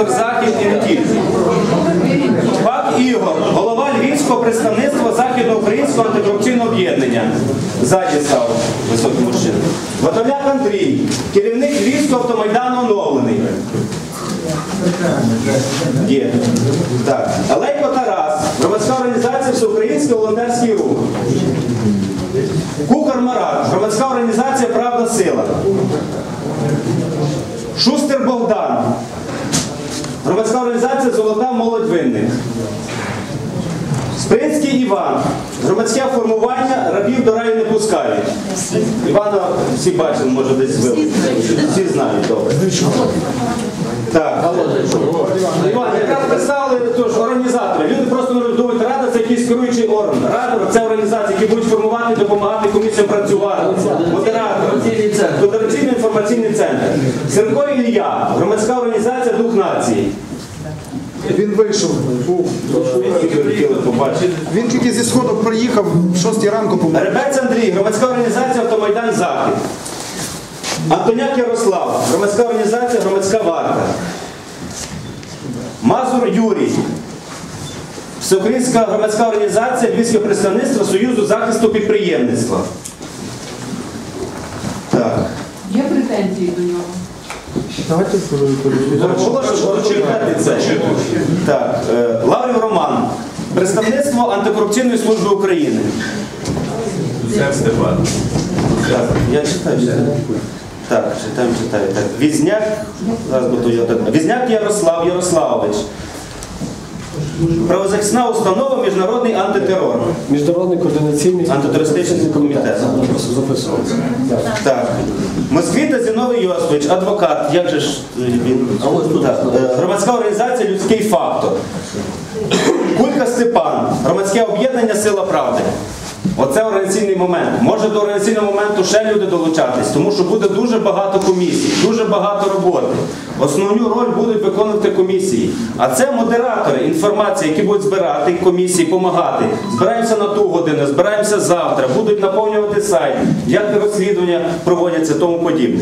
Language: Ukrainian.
сектор Захід і не Ігор, голова Львівського представництва Західноукраїнського антикорупційного об'єднання. Ззаді став високий мужчина. Ватоляк Андрій, керівник Львівського автомайдану оновлений. Є. Так. Алейко Тарас, громадська організація Всеукраїнський волонтерський рух. Кукар Марат, громадська організація Правда Сила. Шустер Богдан, громадська організація Золота молодь винних. Спринський Іван, громадське формування рабів до раю не пускають. Івана всі бачили, може десь вели. Всі знають добре. Так. Іван, якраз писали тож, організатори. Люди просто не думають, рада це якийсь керуючий орган. Рада це організації, які будуть формувати, допомагати інформаційний центр. Сенко Ілля, громадська організація Дух нації. Він вийшов. був. Він тільки зі сходу приїхав в 6 ранку помер. Ребець Андрій, громадська організація Автомайдан Захід. Антоняк Ярослав, громадська організація Громадська варта. Мазур Юрій. Всеукраїнська громадська організація Львівське представництво Союзу захисту підприємництва. Так. Є претензії до нього? Прочитати це. Так. е, Лаврів Роман. Представництво антикорупційної служби України. Степан. Так, я читаю. читаю. Так, читаємо, читаю. Так. Візняк, зараз буду я так. Візняк Ярослав Ярославович. Правозахисна установа Міжнародний антитерор. Міжнародний координаційний Антитерористичний комітет. Просто записувався. Так. Москвіта Зіновий Йосович, адвокат. Як же ж е, він? Так. Е, Громадська організація Людський фактор. Кулька Степан. Громадське об'єднання Сила правди. Оце організаційний момент. Може до організаційного моменту ще люди долучатись, тому що буде дуже багато комісій, дуже багато роботи. Основну роль будуть виконувати комісії. А це модератори інформації, які будуть збирати комісії, допомагати. Збираємося на ту годину, збираємося завтра, будуть наповнювати сайт, як розслідування проводяться, тому подібне.